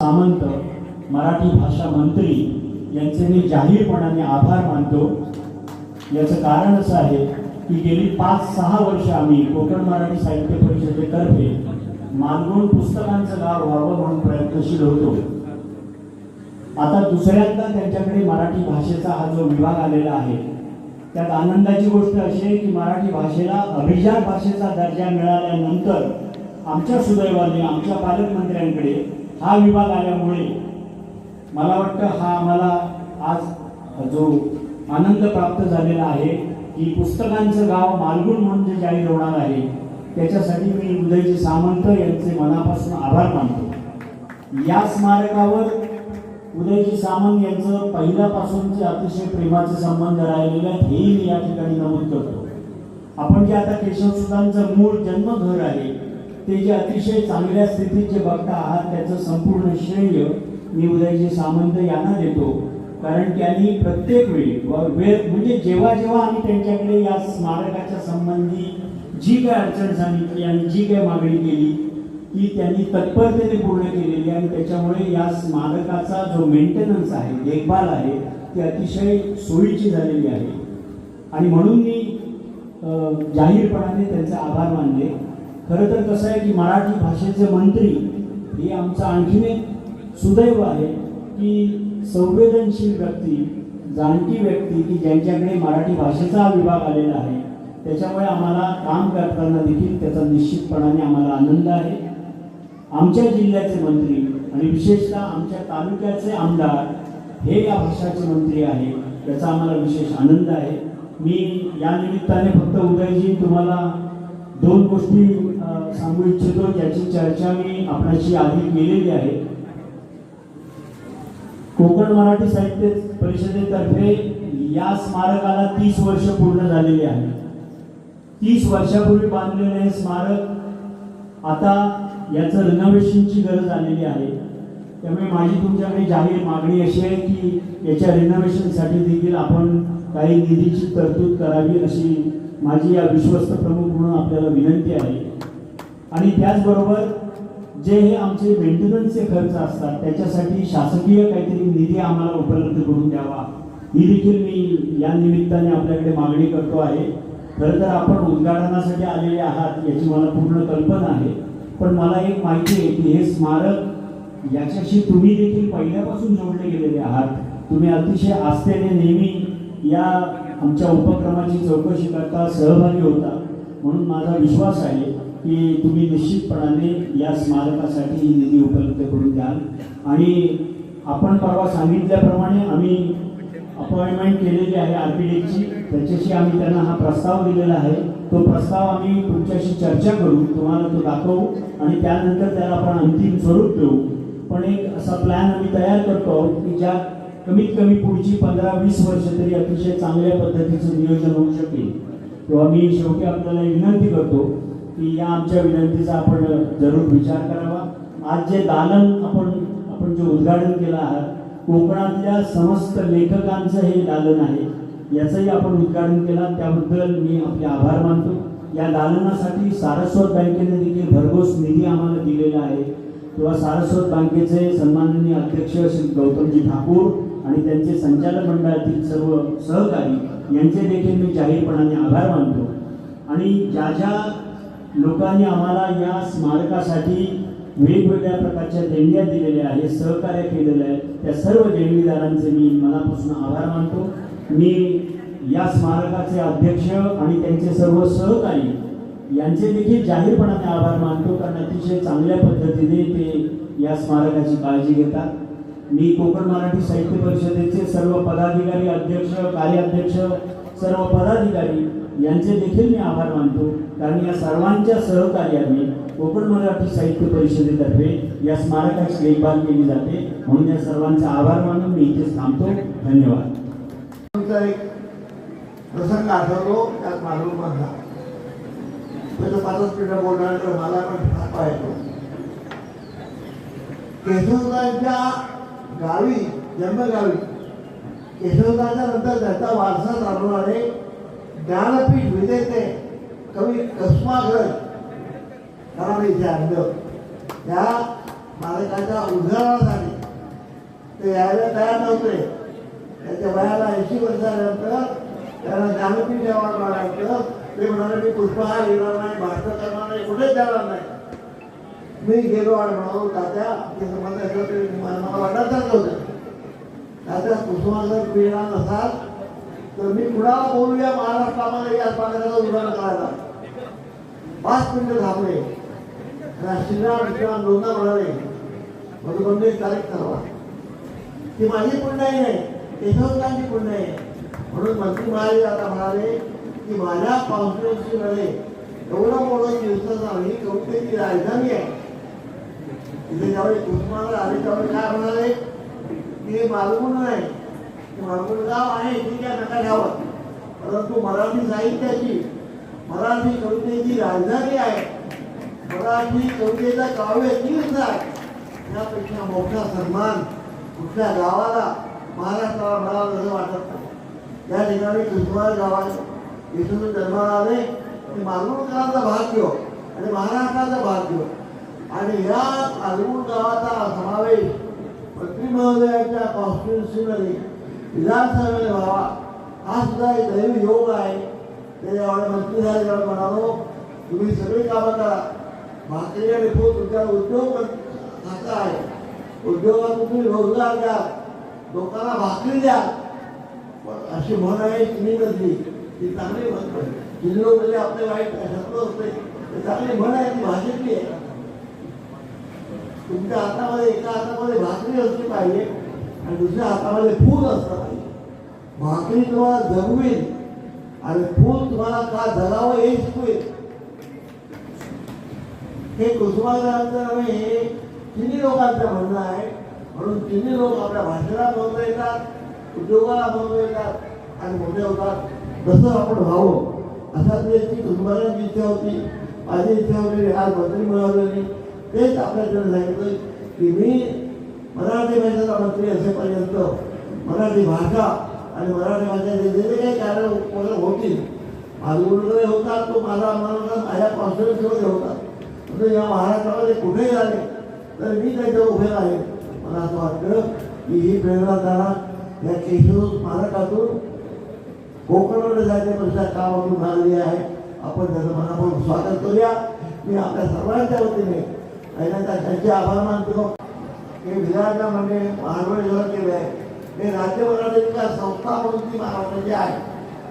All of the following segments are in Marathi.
सामंत मराठी भाषा मंत्री यांचे मी जाहीरपणाने आभार मानतो. याचं कारण असं आहे की गेली पाच सहा वर्ष आम्ही कोकण मराठी साहित्य परिषदेतर्फे मानगुण पुस्तकांचं गाव व्हावं म्हणून प्रयत्नशील होतो. आता दुसऱ्यांदा त्यांच्याकडे मराठी भाषेचा हा जो विभाग आलेला आहे त्यात आनंदाची गोष्ट अशी आहे की मराठी भाषेला अभिजात भाषेचा दर्जा मिळाल्यानंतर आमच्या सुदैवाने आमच्या पालकमंत्र्यांकडे हा विभाग आल्यामुळे मला वाटतं हा आम्हाला आज जो आनंद प्राप्त झालेला आहे की पुस्तकांचं गाव मालगुण म्हणून जे जाहीर होणार आहे त्याच्यासाठी मी उदयजी सामंत यांचे मनापासून आभार मानतो. या स्मारकावर उदयजी सामंत यांचं पहिल्यापासूनचे अतिशय प्रेमाचे संबंध राहिलेले हेही मी या ठिकाणी नमूद करतो. आपण जे आता केशवसुतांचं मूळ जन्मघर आहे ते जे अतिशय चांगल्या स्थितीत जे बघता आहात त्याचं संपूर्ण श्रेय मी उदयजी सामंत यांना देतो. कारण त्यांनी प्रत्येक वेळी व वेळ म्हणजे जेव्हा जेव्हा आम्ही त्यांच्याकडे या स्मारकाच्या संबंधी जी काय अडचण सांगितली आणि जी काय मागणी केली ती त्यांनी तत्परतेने पूर्ण केलेली आणि त्याच्यामुळे या स्मारकाचा जो मेंटेनन्स आहे देखभाल आहे ती अतिशय सोयीची झालेली आहे. आणि म्हणून मी जाहीरपणाने त्यांचे आभार मानले. खरं तर कसं आहे की मराठी भाषेचे मंत्री हे आमचं आणखीन एक सुदैव आहे की संवेदनशील व्यक्ती जाणती व्यक्ती की ज्यांच्याकडे मराठी भाषेचा विभाग आलेला आहे त्याच्यामुळे आम्हाला काम करताना देखील त्याचा निश्चितपणाने आम्हाला आनंद आहे. आमच्या जिल्ह्याचे मंत्री आणि विशेषतः आमच्या तालुक्याचे आमदार हे या भाषाचे मंत्री आहे याचा आम्हाला विशेष आनंद आहे. मी या निमित्ताने फक्त उदयजी तुम्हाला दोन गोष्टी सांगू इच्छितो ज्याची चर्चा मी आपणाशी आधी केलेली आहे. कोकण मराठी साहित्य परिषदेतर्फे या स्मारकाला तीस वर्ष पूर्ण झालेली आहे. तीस वर्षापूर्वी बांधलेले हे स्मारक आता याचं रिनोव्हेशनची गरज आलेली आहे. त्यामुळे माझी तुमच्याकडे जाहीर मागणी अशी आहे की याच्या रिनोव्हेशनसाठी देखील आपण काही निधीची तरतूद करावी अशी माझी या विश्वस्त प्रमुख म्हणून आपल्याला विनंती आहे. आणि त्याचबरोबर जे हे आमचे मेंटेनन्सचे खर्च असतात त्याच्यासाठी शासकीय काहीतरी निधी आम्हाला उपलब्ध करून द्यावा. ही देखील मी या निमित्ताने आपल्याकडे मागणी करतो आहे. खरं तर आपण उद्घाटनासाठी आलेले आहात याची मला पूर्ण कल्पना आहे. पण मला एक माहिती आहे की हे स्मारक याच्याशी तुम्ही देखील पहिल्यापासून जोडले गेलेले आहात. तुम्ही अतिशय आस्थेने नेहमी या आमच्या उपक्रमाची चौकशी करता सहभागी होता. म्हणून माझा विश्वास आहे की तुम्ही निश्चितपणाने या स्मारकासाठी ही निधी उपलब्ध करून द्याल. आणि आपण परवा सांगितल्याप्रमाणे आम्ही अपॉइंटमेंट केलेली आहे आर पी डीची त्याच्याशी आम्ही त्यांना हा प्रस्ताव दिलेला आहे. तो प्रस्ताव आम्ही तुमच्याशी चर्चा करू तुम्हाला तो दाखवू आणि त्यानंतर त्याला आपण अंतिम स्वरूप देऊ. पण एक असा प्लॅन आम्ही तयार करतो की ज्या कमीत कमी पुढची पंधरा वीस वर्ष तरी अतिशय चांगल्या पद्धतीचं नियोजन होऊ शकेल. तेव्हा मी शेवटी आपल्याला विनंती करतो की या आमच्या विनंतीचा आपण जरूर विचार करावा. आज जे दालन आपण आपण जे उद्घाटन केलं आहात कोकणातल्या समस्त लेखकांचं हे दालन आहे याचंही आपण उद्घाटन केलं. त्याबद्दल मी आपले आभार मानतो. या दालनासाठी सारस्वत बँकेने देखील भरघोस निधी आम्हाला दिलेला आहे. तेव्हा सारस्वत बँकेचे सन्माननीय अध्यक्ष श्री गौतमजी ठाकूर आणि त्यांचे संचालक मंडळातील सर्व सहकारी यांचे देखील मी जाहीरपणाने आभार मानतो. आणि ज्या ज्या लोकांनी आम्हाला या स्मारकासाठी वेगवेगळ्या प्रकारच्या देणग्या दिलेल्या आहेत सहकार्य केलेलं आहे त्या सर्व देणगीदारांचे मी मनापासून आभार मानतो. मी या स्मारकाचे अध्यक्ष आणि त्यांचे सर्व सहकारी यांचे देखील जाहीरपणाने आभार मानतो कारण अतिशय चांगल्या पद्धतीने ते या स्मारकाची काळजी घेतात. मी कोकण मराठी साहित्य परिषदेचे सर्व पदाधिकारी अध्यक्ष कार्याध्यक्ष सर्व पदाधिकारी यांचे देखील मी आभार मानतो. कारण या सर्वांच्या सहकार्याने कोकण मराठी साहित्य परिषदेतर्फे या स्मारकाची देखभाल केली जाते. म्हणून या सर्वांचा आभार मानून मी इथेच थांबतो. धन्यवाद. तुमचा एक प्रसंग आठवतो त्यात मालूम मधला त्याचं पाचच मिनिटं बोलणार तर मला पण थांबा येतो गावी जन्मगावी. केशवदांच्या नंतर त्याचा वारसा चालवणारे ज्ञानपीठ विजेते कवी कस्माग्रज. मला इथे आणलं त्या मालकाच्या उदाहरणासाठी ते यायला तयार नव्हते. त्याच्या वयाला ऐंशी वर्षानंतर त्यांना ज्ञानपीठ अवॉर्ड मिळाल्यानंतर ते म्हणाले मी पुष्पहार येणार नाही भाषण करणार नाही कुठेच जाणार नाही. मी गेलो आणि म्हणालो तात्या ते संबंध असं ते मला वाटतच होतं तात्या पुष्पहार मिळणार नसाल तर मी कुणाला बोलूया महाराष्ट्रामध्ये या स्मारकाचं उदाहरण करायला. पाच मिनिटं थांबले. श्रीराम श्रीराम दोनदा म्हणाले मधुबंदी तारीख ठरवा. ती माझी पुण्याई नाही केशवकांची पुण्याई आहे. म्हणून मंत्री महाराज आता म्हणाले की माझ्या कॉन्स्टिट्युन्सीमध्ये एवढं मोठं दिवसाचा ही कौटुंबिक राजधानी आहे. तिथे ज्यावेळी तुम्हाला आले त्यावेळी काय म्हणाले आहे? ते मालगुण नाही हे गाव आहे ठीक आहे नका घ्यावं परंतु मराठी साहित्याची मराठी कवितेची राजधानी आहे. मराठी कवितेचा काव्य तीर्थ आहे. यापेक्षा मोठा सन्मान कुठल्या गावाला महाराष्ट्राला मिळावा असं वाटत नाही. या ठिकाणी उस्मानाबाद गावाने इथून जन्माला आले. ते मालवणकरांचा घेऊ आणि महाराष्ट्राचा भाग घेऊ आणि या मालवण गावाचा समावेश मंत्री महोदयाच्या कॉन्स्टिट्युन्सीमध्ये विधानसभेमध्ये व्हावा. हा सुद्धा एक दैव योग आहे. ते जेव्हा मंत्री झाले जेव्हा म्हणालो. तुम्ही सगळी कामं करा. भाकरी आणि फूल तुमच्या उद्योग खातं आहे. उद्योगात तुम्ही रोजगार द्या. लोकांना भाकरी द्या. पण अशी म्हण आहे तुम्ही चिनीमधली. ती चांगली म्हण आहे. म्हणजे आपले वाईट शब्द असते. चांगली म्हण आहे ती भाषेतली आहे. तुमच्या हातामध्ये एका हातामध्ये भाकरी असली पाहिजे आणि दुसऱ्या हातामध्ये फूल असलं पाहिजे. भाकरी तुम्हाला जगवेल आणि फूल तुम्हाला का जगावं हे शिकवेल. हे कुसुमाग्रहांचं नव्हे हे चिनी लोकांचं म्हणणं आहे. म्हणून चिनी लोक आपल्या भाषेला महत्त्व येतात उद्योगाला महत्त्व येतात आणि मोठे होतात जसं आपण व्हावं. अशा तऱ्हेची कुसुमाग्रहांची इच्छा होती. माझी इच्छा होती आज मंत्री मिळवलेली. तेच आपल्याकडे सांगितलं की मी मराठी भाषेचा मंत्री असेपर्यंत मराठी भाषा आणि मराठी भाषेचे जे जे काही कार्य उपलब्ध होतील मालगुडकडे होतात तो माझा मला माझ्या कॉन्स्टिट्युन्सीमध्ये होतात. म्हणजे या महाराष्ट्रामध्ये कुठेही आले तर मी त्याच्यावर उभे आहे. मला असं वाटतं की ही प्रेरणादाना या केशव स्मारकातून. कोकणाकडे जाण्यापेक्षा कामातून झालेली आहे. आपण त्याचं मनापासून स्वागत करूया. मी आपल्या सर्वांच्या वतीने पहिल्यांदा त्यांचे आभार मानतो. हे विधानला म्हणजे महाराष्ट्र केलं आहे हे राज्य मराठी संस्था म्हणून ती महाराष्ट्राची आहे.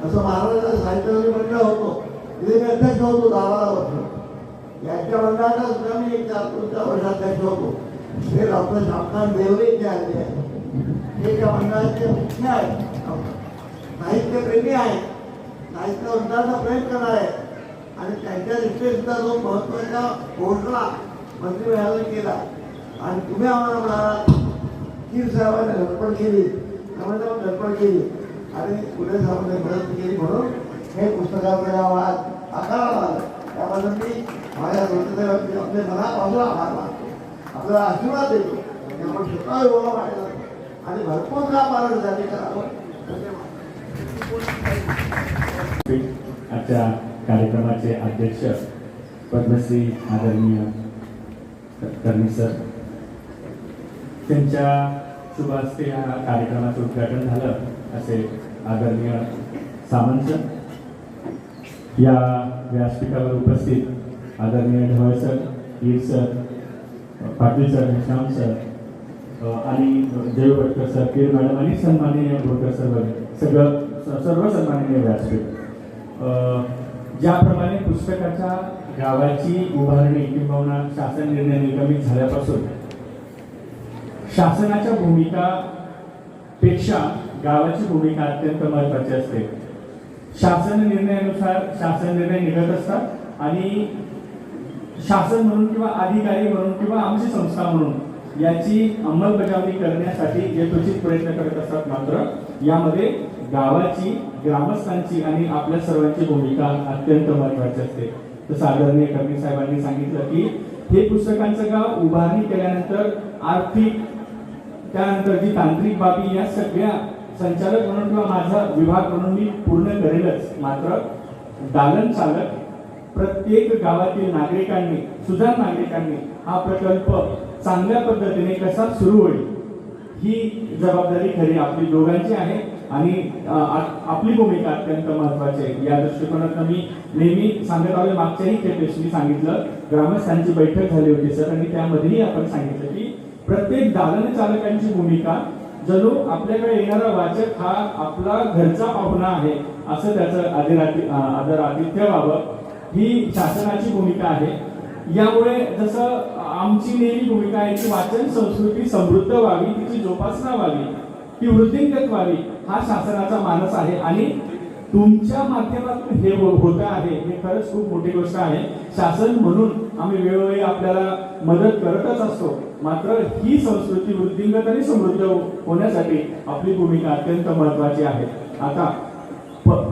असं महाराष्ट्राचं साहित्य मंडळ होतो तिथे मी अध्यक्ष होतो दहा बारा वर्ष यांच्या मंडळाचा सुद्धा मी एक चार पुढच्या वर्षाध्यक्ष होतो. हे डॉक्टर श्यामकांत देवरे जे आले आहे हे त्या मंडळाचे मुख्य आहेत साहित्यप्रेमी आहेत साहित्य मंडळाचा प्रेम करणार आहे आणि त्यांच्या दृष्टीने सुद्धा जो महत्त्वाचा घोषणा मंत्री मेळाव्याने केला. आणि तुम्ही आम्हाला म्हणाला की साहेबांनी धडपड केली. त्यामुळे धडपड केली. आणि पुढे साहेबांनी मदत केली म्हणून हे पुस्तकाकडे आवाज आकाराला आलं त्याबद्दल मी माझ्या वृत्तदेवाचे आपले मनापासून आभार मानतो. आपल्याला आशीर्वाद देतो. की आपण स्वतः योगा वाढला आणि भरपूर काम मानत झाले तर आपण आजच्या कार्यक्रमाचे अध्यक्ष पद्मश्री आदरणीय कर्णी सर त्यांच्या शुभ हस्ते या कार्यक्रमाचं उद्घाटन झालं असे आदरणीय सामंत. सर या व्यासपीठावर उपस्थित आदरणीय ढवळ सर ईर sir Patil sir Shyam sir आणि जय भटकर सर पीर मॅडम आणि सन्माननीय भोकर सर वगैरे सगळं सर्व सन्माननीय व्यासपीठ. ज्याप्रमाणे पुस्तकाच्या गावाची उभारणी किंवा शासन निर्णय निगमित झाल्यापासून शासनाच्या भूमिका पेक्षा गावाची भूमिका अत्यंत महत्वाची असते. शासन निर्णयानुसार शासन निर्णय निघत असतात आणि शासन म्हणून किंवा अधिकारी म्हणून किंवा आमची संस्था म्हणून याची अंमलबजावणी करण्यासाठी जे क्वचित प्रयत्न करत असतात मात्र यामध्ये गावाची ग्रामस्थांची आणि आपल्या सर्वांची भूमिका अत्यंत महत्वाची असते. जसं आदरणीय कर्मी साहेबांनी सांगितलं की हे पुस्तकांचं गाव उभारणी केल्यानंतर आर्थिक त्यानंतर जी तांत्रिक बाबी या सगळ्या संचालक म्हणून किंवा माझा विभाग म्हणून मी पूर्ण करेलच. मात्र दालन चालक प्रत्येक गावातील नागरिकांनी सुधार नागरिकांनी हा प्रकल्प चांगल्या पद्धतीने कसा सुरू होईल ही जबाबदारी खरी आपली दोघांची आहे. आणि आपली भूमिका अत्यंत महत्वाची आहे. या दृष्टिकोनातून मी नेहमी सांगत आलो मागच्याही खेपेस मी सांगितलं ग्रामस्थांची बैठक झाली होती सर आणि त्यामध्येही आपण सांगितलं की प्रत्येक दालन चालकांची भूमिका जणू आपल्याकडे येणारा वाचक हा आपला घरचा पाहुणा आहे असं त्याचं आदराति आदर आतिथ्य व्हावं ही शासनाची भूमिका आहे. यामुळे जसं आमची नेहमी भूमिका आहे की वाचन संस्कृती समृद्ध व्हावी तिची जोपासना व्हावी ती वृद्धिंगत व्हावी हा शासनाचा मानस आहे आणि तुमच्या माध्यमातून हे हो- होत आहे. हे खरंच खूप मोठी गोष्ट आहे. शासन म्हणून आम्ही वेळोवेळी आपल्याला मदत करतच असतो. मात्र ही संस्कृती वृद्धिंगत आणि समृद्ध होण्यासाठी आपली भूमिका अत्यंत महत्वाची आहे. आता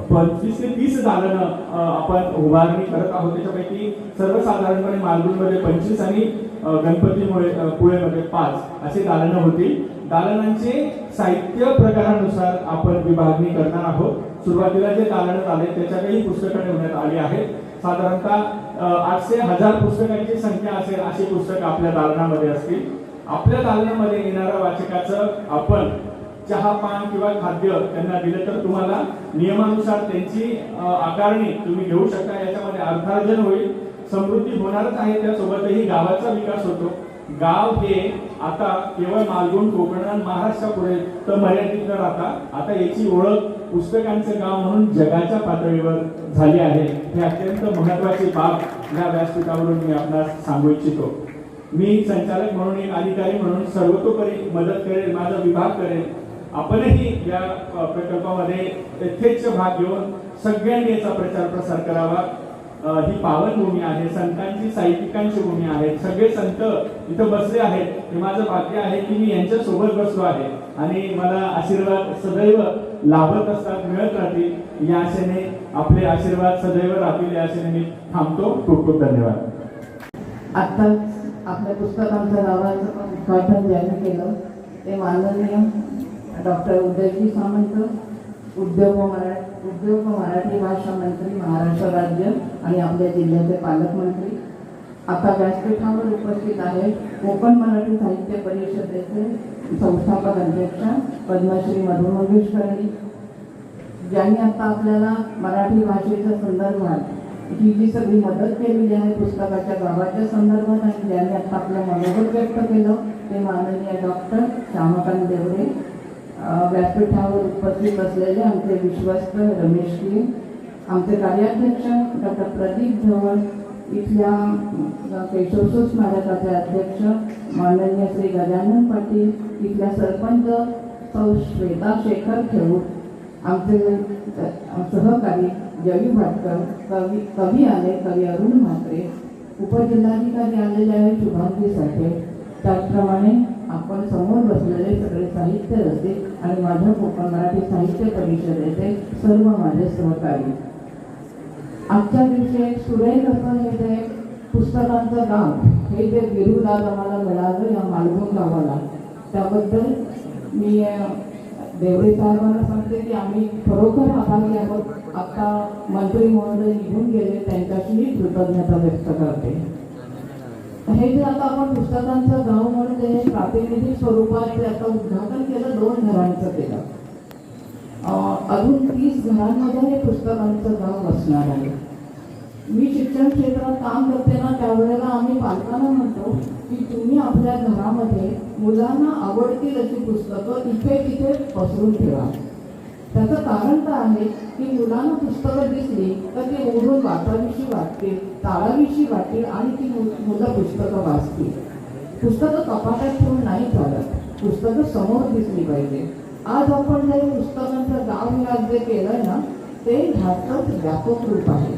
पंचवीस ते तीस दालनं आपण उभारणी करत आहोत. त्याच्यापैकी सर्वसाधारणपणे मालगुणमध्ये पंचवीस आणि गणपतीमुळे पुळेमध्ये पाच असे दालनं होती दालनांचे साहित्य प्रकारानुसार आपण विभागणी करणार आहोत. सुरुवातीला जे दालनं आले त्याच्यातही पुस्तकं ठेवण्यात आली आहेत. साधारणतः आठशे हजार पुस्तकांची संख्या असेल अशी पुस्तकं आपल्या दालनामध्ये असतील. आपल्या दालनामध्ये येणाऱ्या वाचकाचं आपण चहा पान किंवा खाद्य त्यांना दिलं तर तुम्हाला नियमानुसार त्यांची आकारणी तुम्ही घेऊ शकता. याच्यामध्ये अर्थार्जन होईल. समृद्धी होणारच आहे त्यासोबतही गावाचा विकास होतो. गाव हे आता केवळ मालगुण कोकण आणि महाराष्ट्रापुढे तर मर्यादित न राहता आता याची ओळख पुस्तकांचं गाव म्हणून जगाच्या पातळीवर झाली आहे. हे अत्यंत महत्वाची बाब या व्यासपीठावरून मी आपणास सांगू इच्छितो. मी संचालक म्हणून एक अधिकारी म्हणून सर्वतोपरी मदत करेल माझा विभाग करेल. आपणही या प्रकल्पामध्ये यथेच्छ भाग घेऊन सगळ्यांनी याचा प्रचार प्रसार करावा. ही पावनभूमी आहे संतांची साहित्यिकांची भूमी आहे. सगळे संत इथं बसले आहेत. हे माझं भाग्य आहे की मी यांच्या सोबत बसलो आहे. आणि मला आशीर्वाद सदैव लाभत असतात मिळत राहतील. या आशेने आपले आशीर्वाद सदैव राहतील. या आशेने मी थांबतो. खूप खूप धन्यवाद. आत्ताच आपल्या पुस्तकांचं गावाचं पण उद्घाटन ज्याने केलं ते माननीय डॉक्टर उदयजी सामंत उद्योग महाराज उद्योग व मराठी भाषा मंत्री महाराष्ट्र राज्य आणि आपल्या जिल्ह्याचे पालकमंत्री. आता व्यासपीठावर उपस्थित आहे कोकण मराठी साहित्य परिषदेचे संस्थापक अध्यक्ष पद्मश्री मधु मंगेशकरणी ज्यांनी आता आपल्याला मराठी भाषेच्या संदर्भात ही जी सगळी मदत केलेली आहे पुस्तकाच्या गावाच्या संदर्भात आणि ज्यांनी आता आपलं मनोगत व्यक्त केलं ते माननीय डॉक्टर श्यामकांत देवरे. व्यासपीठावर उपस्थित असलेले आमचे विश्वस्त रमेश आमचे कार्याध्यक्ष डॉक्टर प्रदीप धवळ इथल्या अं, केशवसू स्मारकाचे अध्यक्ष माननीय श्री गजानन पाटील इथल्या सरपंच सौ श्वेता शेखर खेऊर आमचे सहकारी जवी भाटकर कवी कवी आले कवी अरुण म्हात्रे उपजिल्हाधिकारी आलेले आहेत शुभांगी साठे. त्याचप्रमाणे आपण समोर बसलेले सगळे साहित्य रस्ते आणि माझ्या कोकण मराठी साहित्य परिषदेचे सर्व माझे सहकारी. आजच्या दिवशी एक सुरेख असं हे जे पुस्तकांचं गाव हे जे बिरुद आम्हाला मिळालं या मालवण गावाला त्याबद्दल मी अ, देवरे साहेबांना सांगते की आम्ही खरोखर आभारी आहोत. आता मंत्री महोदय निघून गेले त्यांच्याशीही कृतज्ञता व्यक्त करते. हे जे आता आपण पुस्तकांचं गाव म्हणून जे प्रातिनिधिक स्वरूपात आता उद्घाटन केलं दोन घरांचं केलं. अजून तीस घरांमध्ये हे पुस्तकांचं गाव बसणार आहे. मी शिक्षण क्षेत्रात काम करते ना त्यावेळेला आम्ही पालकांना म्हणतो की तुम्ही आपल्या घरामध्ये मुलांना आवडतील अशी पुस्तकं इथे तिथे पसरून ठेवा. त्याचं कारण तर आहे की मुलांना पुस्तकं दिसली तर ते ओढून वाचावीशी वाटतील ताळावीशी वाटतील आणि ती मुलं पुस्तकं वाचतील. पुस्तकं कपाटात ठेवून नाही चालत. पुस्तकं समोर दिसली पाहिजे. आज आपण जे पुस्तकांचं गाव जे केलं ना ते ह्याचंच व्यापक रूप आहे.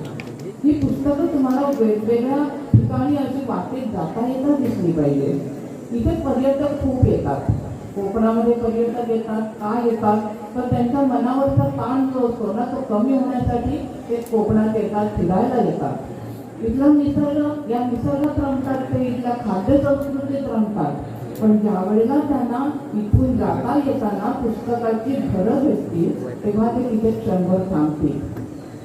ही पुस्तकं तुम्हाला वेगवेगळ्या ठिकाणी अशी वाटेत जाता येता दिसली पाहिजे. इथे पर्यटक खूप येतात. कोकणामध्ये पर्यटक येतात का येतात तर त्यांच्या मनावरचा ताण जो असतो ना तो कमी होण्यासाठी ते कोकणात येतात फिरायला येतात. इथला निसर्ग या निसर्गात रमतात ते इथल्या खाद्य संस्कृतीत रमतात पण ज्या वेळेला त्यांना इथून जाता येताना पुस्तकाची घरं असतील तेव्हा ते तिथे क्षणभर थांबतील.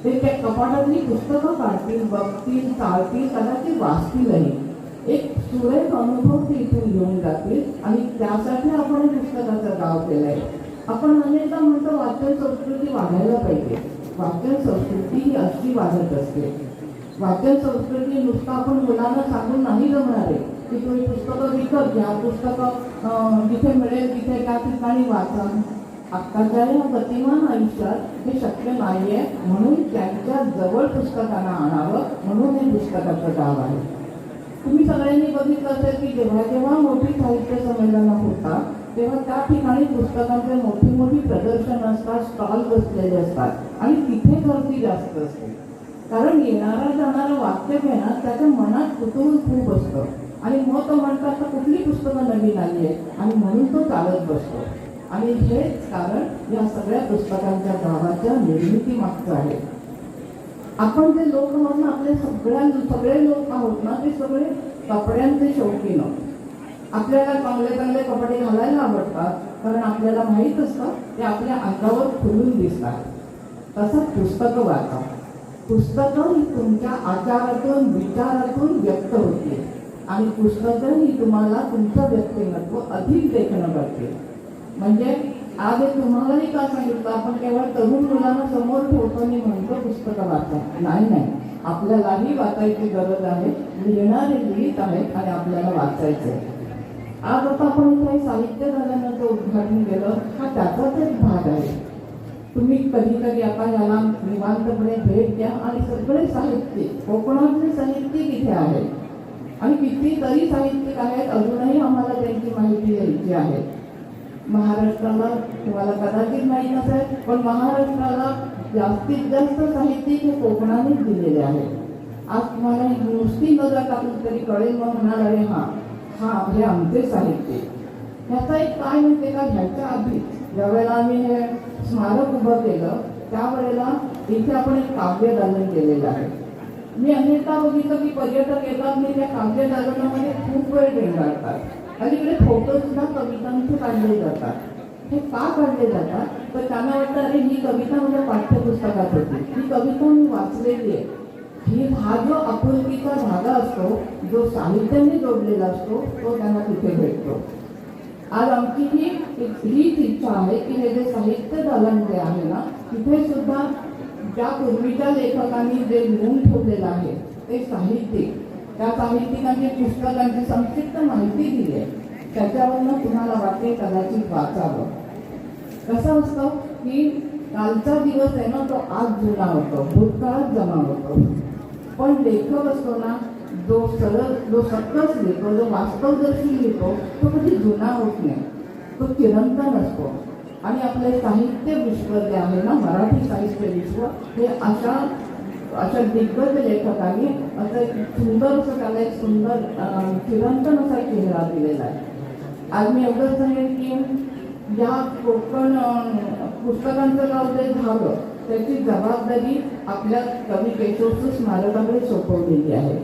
ते त्या कपाटातली पुस्तकं काढतील बघतील चालतील कदाचित वाचतीलही. एक सुरेख अनुभव ते इथून घेऊन जातील. आणि त्यासाठी आपण हे पुस्तकाचं गाव आपण अनेकदा म्हणतो वाचन संस्कृती वाढायला पाहिजे. वाचन संस्कृती ही अशी वाढत असते. वाचन संस्कृती नुसतं आपण मुलांना सांगून नाही जमणार आहे. की तुम्ही पुस्तकं विकत घ्या. पुस्तकं जिथे मिळेल तिथे त्या ठिकाणी वाचा. आत्ताच्या या गतिमान आयुष्यात हे शक्य नाही आहे म्हणून त्यांच्या जवळ पुस्तकांना आणावं. म्हणून हे पुस्तकाचं गाव आहे. तुम्ही सगळ्यांनी बघितलं असेल की जेव्हा जेव्हा मोठी साहित्य संमेलनं होतात तेव्हा त्या ठिकाणी पुस्तकांचे मोठी मोठी प्रदर्शन असतात स्टॉल बसलेले असतात आणि तिथे गर्दी जास्त असते. कारण येणारा जाणारा वाक्य घेणार त्याच्या मनात कुतूहल खूप असतं. आणि मग तो म्हणतो आता कुठली पुस्तकं नवीन आली आहेत? आणि म्हणून तो चालत बसतो. आणि हेच कारण या सगळ्या पुस्तकांच्या गावाच्या निर्मिती मागचं आहे. आपण जे लोक आहोत ना आपले सगळ्या सगळे लोक आहोत ना ते सगळे कपड्यांचे शौकीन आहोत. आपल्याला चांगले चांगले कपडे घालायला आवडतात कारण आपल्याला माहीत असतं ते आपल्या अंगावर खुलून दिसतात. तसंच पुस्तकं वाचा. पुस्तकं ही तुमच्या आचारातून विचारातून व्यक्त होते. आणि पुस्तकं ही तुम्हाला तुमचं व्यक्तिमत्व अधिक देखणं करते म्हणजे आज एक तुम्हालाही का सांगितलं आपण केवळ तरुण मुलांना समोर ठेवतो म्हणतो पुस्तकं वाचा. नाही नाही. आपल्यालाही वाचायची गरज आहे. लिहिणारे लिहित आहेत आणि आपल्याला वाचायचं आहे आज आता आपण काही साहित्य झाल्यानंतर उद्घाटन केलं. हा त्याचाच एक भाग आहे. तुम्ही कधी कधी आता याला निवांतपणे भेट द्या आणि सगळे साहित्यिक कोकणातले साहित्यिक इथे आहेत. आणि कितीतरी साहित्यिक आहेत. अजूनही आम्हाला त्यांची माहिती द्यायची आहे. महाराष्ट्राला तुम्हाला कदाचित माहीत नसेल पण महाराष्ट्राला जास्तीत जास्त साहित्यिक हे कोकणानेच दिलेले आहे. आज तुम्हाला नुसती नजर टाकून तरी कळेल मग म्हणाल अरे हा हा हे आमचे साहित्य. ह्याचा एक काय म्हणते का ह्याच्या आधी ज्यावेळेला आम्ही हे स्मारक उभं केलं त्यावेळेला इथे आपण एक काव्य दालन केलेलं आहे. मी अनेकदा बघितलं की पर्यटक येतात मी त्या काव्य दालनामध्ये खूप वेळ रेंगाळतात अलीकडे फ़ोटो सुद्धा कवितांचे काढले जातात. हे का काढले जातात? तर त्यांना वाटतं, अरे, ही कविता माझ्या पाठ्यपुस्तकात होती. ही कविता मी वाचलेली आहे. ही हा जो आपुलकीचा धागा असतो, जो साहित्याने जोडलेला असतो तो त्यांना तिथे भेटतो. आज आमची ही एक हीच इच्छा आहे की हे जे साहित्य दालन आहे ना, तिथे सुद्धा ज्या पूर्वीच्या लेखकांनी जे लिहून ठेवलेलं आहे, ते साहित्यिक. त्या साहित्यिकांची पुस्तकांची संक्षिप्त माहिती दिली आहे. त्याच्यावरनं तुम्हाला वाटते कदाचित वाचावं. कसं असतं की कालचा दिवस आहे ना तो आज जुना होतो. भूतकाळात जमा होतो. पण लेखक असतो ना जो सरळ जो सकस लिहितो जो वास्तवदर्शी लिहितो तो कधी जुना होत नाही. तो चिरंतन असतो. आणि आपले साहित्य विश्व जे आहे ना मराठी साहित्य विश्व हे अशा अशा दिग्गज लेखकांनी असं एक सुंदर असं त्याला एक सुंदर चिरंतन असा एक चेहरा दिलेला आहे. आज मी एवढंच सांगेन की या कोकण पुस्तकांचं गाव जे झालं त्याची जबाबदारी आपल्या कवी केशवचं स्मारकाकडे सोपवलेली आहे.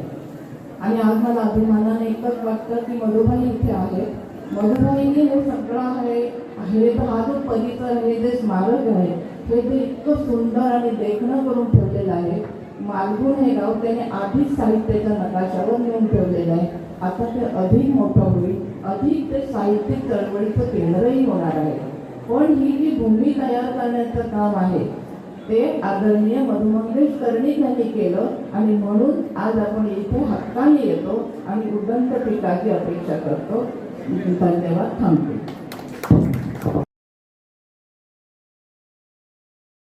आणि आज मला अभिमानाने एकच वाटतं की मधुभाई इथे आहे. मधुभाईने हे सगळं आहे हे हा जो परिसर हे जे स्मारक आहे हे ते इतकं सुंदर आणि देखणं करून ठेवलेलं आहे. मालगुण हे गाव त्याने आधीच साहित्याच्या नकाशावर नेऊन ठेवलेलं आहे. आता ते अधिक मोठं होईल अधिक ते साहित्यिक चळवळीचं केंद्रही होणार आहे. पण ही जी भूमी तयार करण्याचं काम आहे ते आदरणीय मधुमंगेश कर्णिक यांनी केलं आणि म्हणून आज आपण इथे हक्काने येतो आणि उदंत पिकाची अपेक्षा करतो. धन्यवाद थांबते.